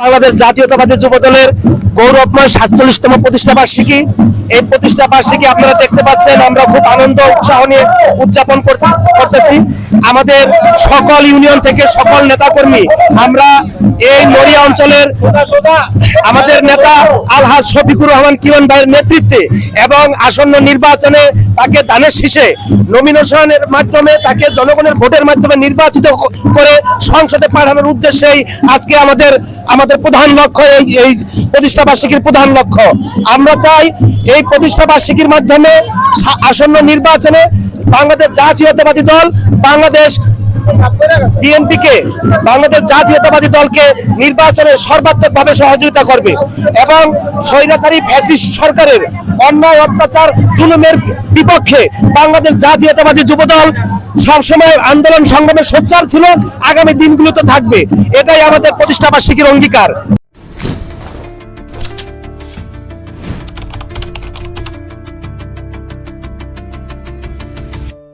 বাংলাদেশ জাতীয়তাবাদী যুব দলের গৌরবময় সাতচল্লিশতম প্রতিষ্ঠা বার্ষিকী। এই প্রতিষ্ঠা বার্ষিকী আপনারা দেখতে পাচ্ছেন, আমরা খুব আনন্দ, উৎসাহ নিয়ে উদযাপন করতেছি। আমাদের সকল ইউনিয়ন থেকে সকল নেতাকর্মী, আমরা এই মরিয়া অঞ্চলের আমাদের নেতা আলহাজ শফিকুর রহমান কিরণ ভাইয়ের নেতৃত্বে এবং আসন্ন নির্বাচনে তাকে দানের শীষে নমিনেশনের মাধ্যমে তাকে জনগণের ভোটের মাধ্যমে নির্বাচিত করে সংসদে পাঠানোর উদ্দেশ্যেই আজকে আমাদের আমাদের প্রধান লক্ষ্য এই এই প্রতিষ্ঠা প্রধান লক্ষ্য। আমরা চাই এই প্রতিষ্ঠা বার্ষিকীর মাধ্যমে আসন্ন নির্বাচনে বাংলাদেশ জাতীয়তাবাদী দল, বাংলাদেশ বিএনপিকে, বাংলাদেশ জাতীয়তাবাদী দলকে নির্বাচনে সর্বাত্মকভাবে সহযোগিতা করবে এবং স্বৈরাচারী ফ্যাসিস্ট সরকারের অন্যায় অত্যাচার জুলুমের বিপক্ষে বাংলাদেশ জাতীয়তাবাদী যুবদল সবসময় আন্দোলন সংগ্রামের সোচ্চার ছিল আগামী দিনগুলোতে থাকবে। এটাই আমাদের প্রতিষ্ঠাবার্ষিকীর অঙ্গীকার।